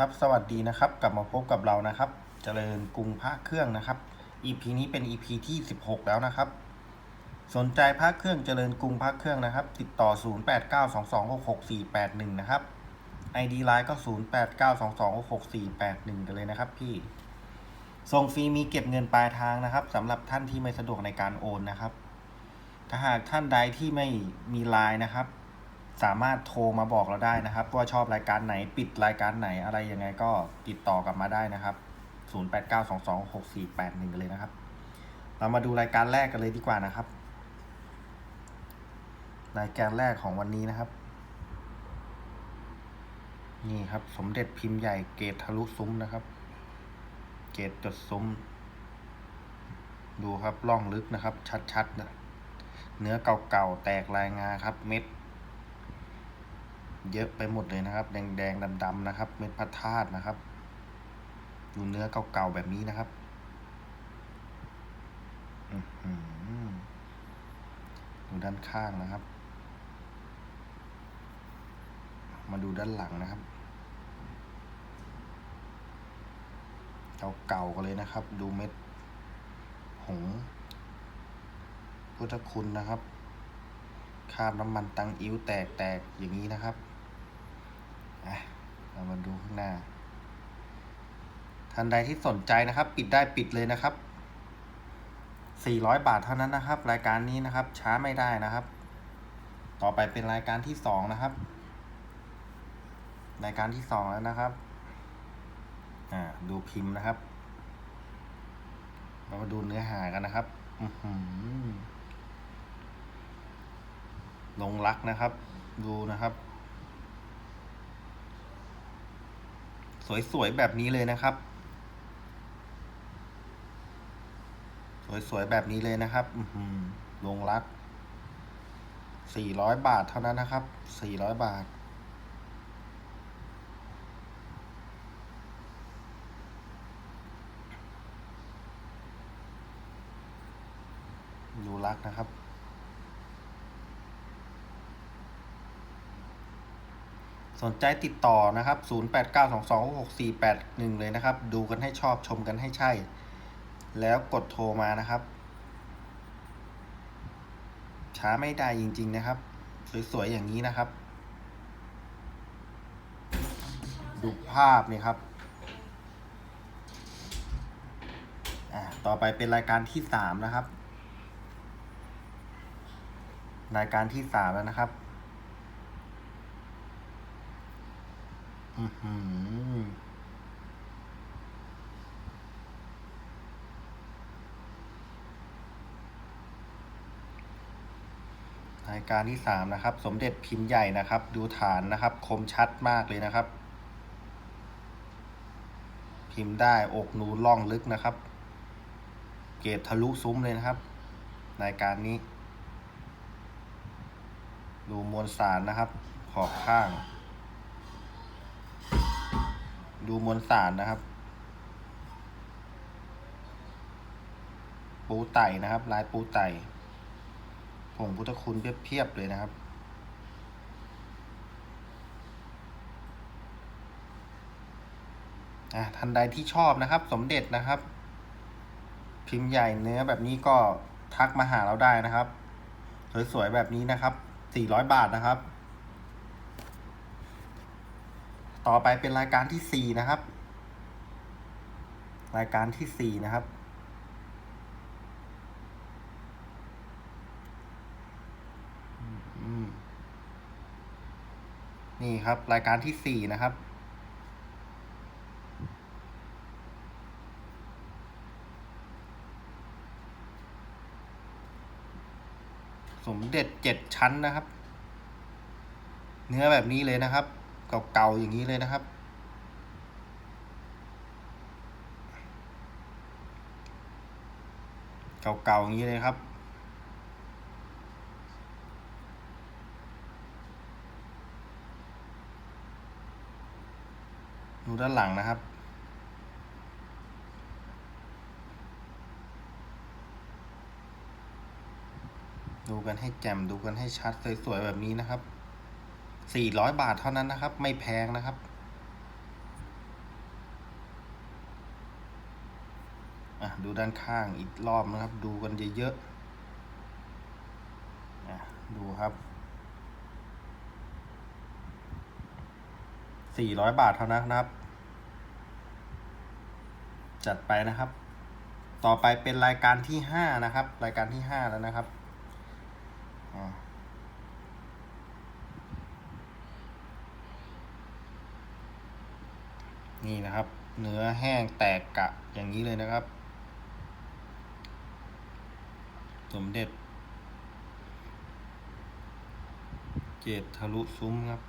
ครับสวัสดีนะครับกลับมาพบกับเรานะครับ เจริญกรุงพระเครื่องนะครับ EP นี้เป็น EP ที่ 16 แล้วนะครับ สนใจพระเครื่องเจริญกรุงพระเครื่องนะครับ ติดต่อ 0892266481 นะครับ ID Line ก็ 0892266481 กันเลยนะครับพี่ส่งฟรีมีเก็บเงินปลายทางนะครับสำหรับท่านที่ไม่สะดวกในการโอนนะครับ ถ้าหากท่านใดที่ไม่มีไลน์นะครับ สามารถโทรมาบอกเราได้นะครับ ว่าชอบรายการไหนปิดรายการไหนอะไรยังไงก็ติดต่อกลับมาได้นะครับ 0892266481กันเลยนะครับ เรามาดูรายการแรกกันเลยดีกว่านะครับ รายการแรกของวันนี้นะครับ นี่ครับ สมเด็จพิมพ์ใหญ่เกตทะลุซุ้มนะครับ เกตจดซุ้ม ดูครับล่องลึกนะครับ ชัดๆนะเนื้อเก่าๆแตกลายงาครับ เม็ด เยอะไปหมดเลยนะครับ แดงๆดำๆนะครับ เม็ดพระธาตุนะครับ ดูเนื้อเก่าๆแบบนี้นะครับดูด้านข้างนะครับ มาดูด้านหลังนะครับ เก่าๆกันเลยนะครับ ดูเม็ด หงพุทธคุณนะครับคาบน้ำมันตังอิ้วแตกๆอย่างนี้นะครับะเรามาดูข้างหน้า ท่านใดที่สนใจนะครับ ปิดได้ปิดเลยนะครับ 400 บาทเท่านั้นนะครับ รายการนี้นะครับ ช้าไม่ได้นะครับ ต่อไปเป็นรายการที่สองนะครับ รายการที่สองแล้วนะครับ อ่า ดูพิมพ์นะครับ เรามาดูเนื้อหากันนะครับลงรักนะครับ ดูนะครับ สวยๆแบบนี้เลยนะครับ สวยๆแบบนี้เลยนะครับอืลงรักสี่ร้อยบาทเท่านั้นนะครับสี่ร้อยบาท ดูรักนะครับ สนใจติดต่อนะครับ 0892266481 เลยนะครับ ดูกันให้ชอบชมกันให้ใช่ แล้วกดโทรมานะครับ ช้าไม่ได้จริง ๆนะครับ สวย ๆ อย่างนี้นะครับ ดูภาพนี่ครับอ่าต่อไปเป็นรายการที่สามนะครับ รายการที่สามแล้วนะครับ อือหือ รายการที่สามนะครับ สมเด็จพิมพ์ใหญ่นะครับ ดูฐานนะครับ คมชัดมากเลยนะครับ พิมพ์ได้อกนูล่องลึกนะครับ เกรดทะลุซุ้มเลยนะครับ รายการนี้ ดูมวลสารนะครับ ขอบข้าง ดูมวลสารนะครับ ปูไต่นะครับ ลายปูไต่ผงพุทธคุณเพียบๆเลยนะครับอะทันใดที่ชอบนะครับ สมเด็จนะครับ พิมพ์ใหญ่เนื้อแบบนี้ก็ทักมาหาเราได้นะครับ สวยๆแบบนี้นะครับ 400 บาทนะครับ ต่อไปเป็นรายการที่4นะครับ รายการที่4นะครับ นี่ครับ รายการที่4นะครับสมเด็จเจ็ดชั้นนะครับ เนื้อแบบนี้เลยนะครับ เก่าๆอย่างนี้เลยนะครับ เก่าๆอย่างนี้เลยครับดูด้านหลังนะครับ ดูกันให้แจ่มดูกันให้ชัดสวยๆแบบนี้นะครับ สี่ร้อยบาทเท่านั้นนะครับ ไม่แพงนะครับ ดูด้านข้างอีกรอบนะครับ ดูกันเยอะๆดูครับสี่ร้อยบาทเท่านั้นนะครับ จัดไปนะครับ ต่อไปเป็นรายการที่ห้านะครับ รายการที่ห้าแล้วนะครับอ่า นี่นะครับ เนื้อแห้งแตกกะอย่างนี้เลยนะครับ สมเด็จ เจดทะลุซุ้มครับ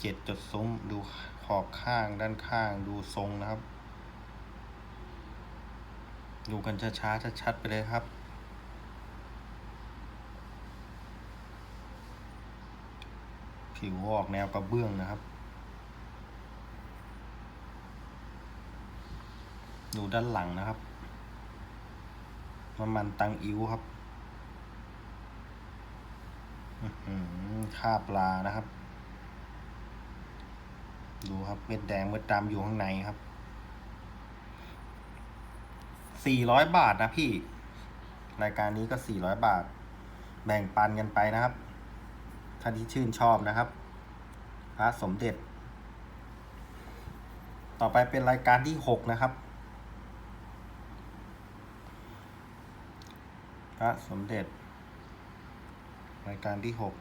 เจ็ดจุดซุ้มดูขอบข้างด้านข้างดูทรงนะครับ ดูกันช้าๆชัดๆไปเลยครับผิวออกแนวกระเบื้องนะครับ ดูด้านหลังนะครับน้ำมันตังอิ้วครับอื้อหือค่าปลานะครับ ดูครับเม็ดแดงเม็ดดำอยู่ข้างในครับ สี่ร้อยบาทนะพี่ รายการนี้ก็สี่ร้อยบาท แบ่งปันกันไปนะครับท่านที่ชื่นชอบนะครับ พระสมเด็จ ต่อไปเป็นรายการที่หกนะครับ พระสมเด็จ รายการที่หก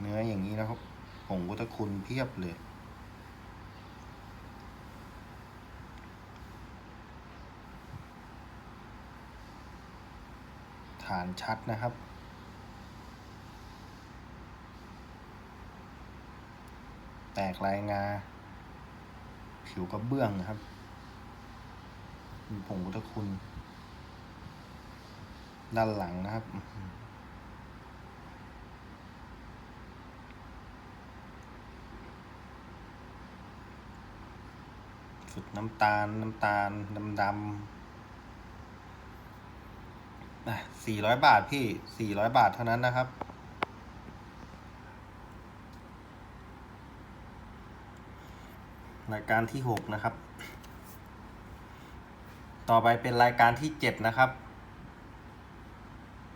เนื้ออย่างนี้นะครับผงวุตคุณเพียบเลย ฐานชัดนะครับแตกลายงา ผิวกระเบื้องนะครับ มีผงวุตคุณ ด้านหลังนะครับ สุดน้ำตาล น้ำตาล ดำดำอะสี่ร้อยบาทพี่สี่ร้อยบาทเท่านั้นนะครับรายการที่หกนะครับ ต่อไปเป็นรายการที่เจ็ดนะครับ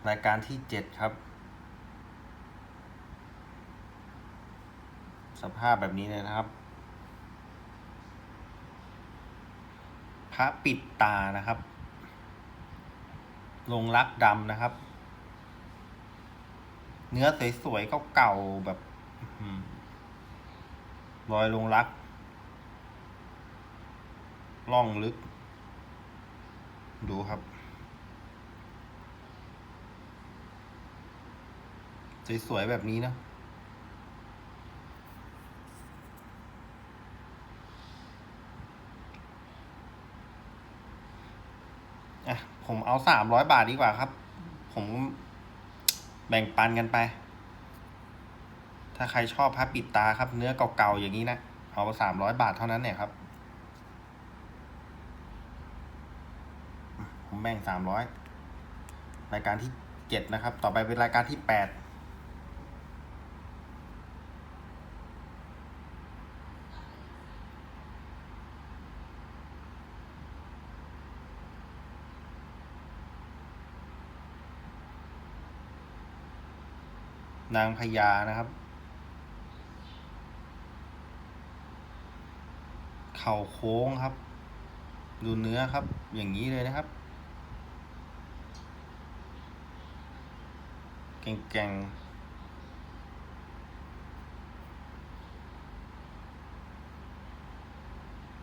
รายการที่เจ็ดครับ สภาพแบบนี้เลยนะครับ พระปิดตานะครับ ลงรักดำนะครับ เนื้อสวยๆเก่าๆแบบรอยลงรักล่องลึก ดูครับ สวยๆแบบนี้นะอะผมเอาสามร้อยบาทดีกว่าครับ ผมแบ่งปันกันไป ถ้าใครชอบพับปิดตาครับ เนื้อเก่าๆอย่างนี้นะ เอาสามร้อยบาทเท่านั้นเนี่ยครับ ผมแบ่งสามร้อยรายการที่เจ็ดนะครับ ต่อไปเป็นรายการที่แปดนางพญานะครับ เข่าโค้งครับ ดูเนื้อครับ อย่างนี้เลยนะครับ แก่งๆ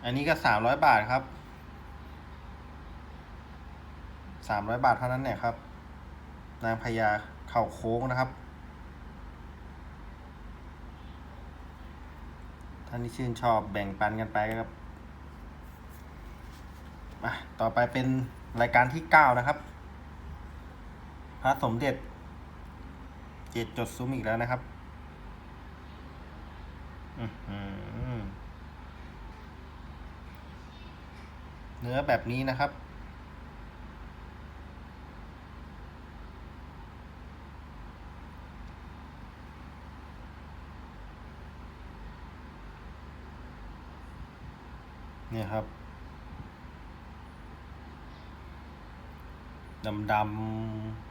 อันนี้ก็สามร้อยบาทครับสามร้อยบาทเท่านั้นเนี่ยครับ นางพญาเข่าโค้งนะครับ ท่านที่ชื่นชอบแบ่งปันกันไปครับมาต่อไปเป็นรายการที่เก้านะครับ พระสมเด็จ เจ็ดจดซุ้มอีกแล้วนะครับเนื้อแบบนี้นะครับ เนี่ยครับดำดำ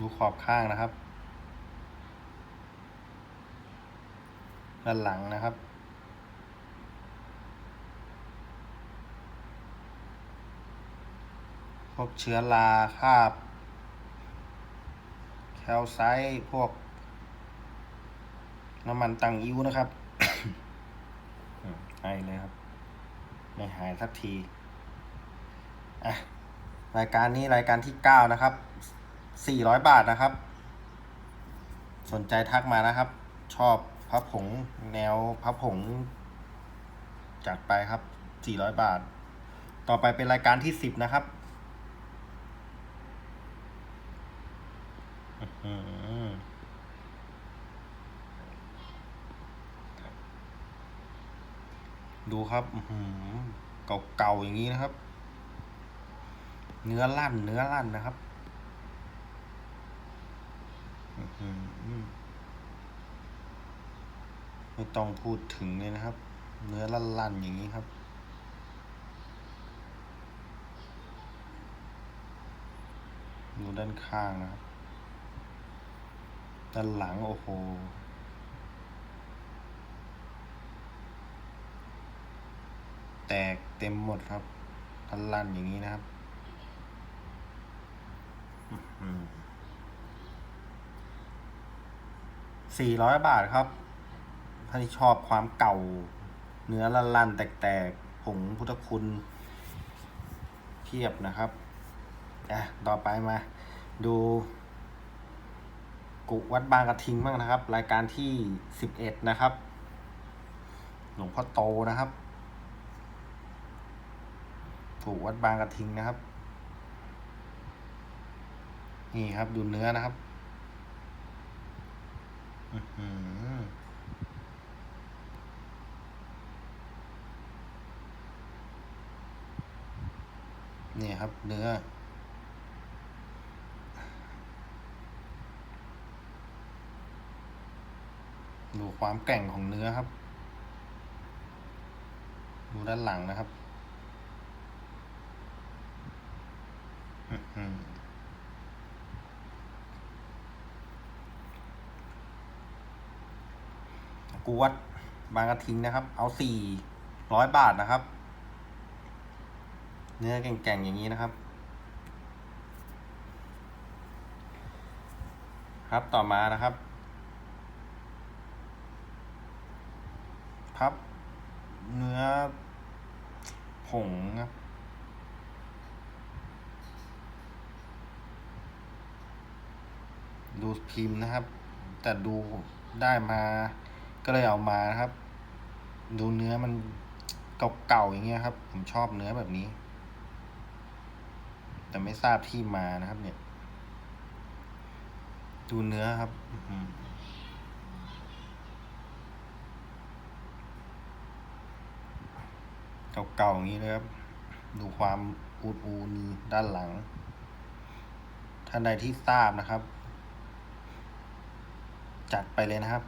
ดูขอบข้างนะครับด้านหลังนะครับ พวกเชื้อราคราบ แคลไซต์พวก น้ำมันตังอิ้วนะครับไอเลยครับ ไม่หายสักที อะ รายการนี้รายการที่เก้านะครับ สี่ร้อยบาทนะครับ สนใจทักมานะครับ ชอบพับผงแนวพับผง จัดไปครับสี่ร้อยบาท ต่อไปเป็นรายการที่สิบนะครับดูครับหือเก่าๆอย่างนี้นะครับ เนื้อลั่น เนื้อลั่นนะครับ อื้อหือ ไม่ต้องพูดถึงเลยนะครับ เนื้อลั่นๆอย่างนี้ครับ ดูด้านข้างนะครับ ด้านหลังโอ้โหแตกเต็มหมดครับทันลั่นอย่างนี้นะครับ สี่ร้อยบาทครับ ถ้าที่ชอบความเก่า เนื้อละลันแตกๆ ผงพุทธคุณเพียบนะครับอะต่อไปมาดูกุวัดบางกระทิงบ้างนะครับ รายการที่สิบเอ็ดนะครับ หลวงพ่อโตนะครับกุวัดบางกระทิงนะครับ นี่ครับดูเนื้อนะครับ นี่ครับ เนื้อ ดูความแกร่งของเนื้อครับ ดูด้านหลังนะครับอื้อหือ กวดบางกระทิงนะครับ เอาสี่ร้อยบาทนะครับ เนื้อแก่งๆอย่างนี้นะครับ ครับต่อมานะครับ พับ เนื้อผงครับดูพิมพ์นะครับ แต่ดูได้มา ก็เลยเอามานะครับ ดูเนื้อมันเก่าๆอย่างเงี้ยครับ ผมชอบเนื้อแบบนี้ แต่ไม่ทราบที่มานะครับ เนี่ย ดูเนื้อครับเก่าๆอย่างนี้เลยครับ ดูความอูดอูนด้านหลัง ท่านใดที่ทราบนะครับ จัดไปเลยนะครับ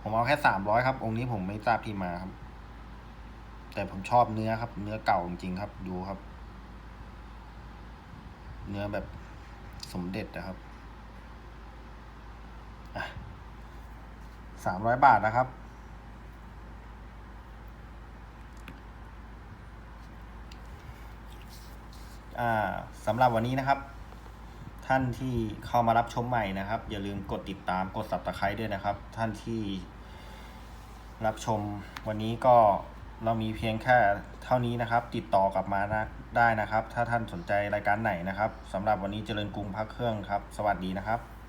ผมเอาแค่สามร้อยครับ องค์นี้ผมไม่ทราบที่มาครับ แต่ผมชอบเนื้อครับ เนื้อเก่าจริงๆครับ ดูครับ เนื้อแบบสมเด็จนะครับสามร้อยบาทนะครับ อ่าสำหรับวันนี้นะครับ ท่านที่เข้ามารับชมใหม่นะครับ อย่าลืมกดติดตามกด subscribe ด้วยนะครับ ท่านที่รับชมวันนี้ก็เรามีเพียงแค่เท่านี้นะครับ ติดต่อกลับมานะได้นะครับ ถ้าท่านสนใจรายการไหนนะครับสำหรับวันนี้เจริญกรุงพักเครื่องครับ สวัสดีนะครับ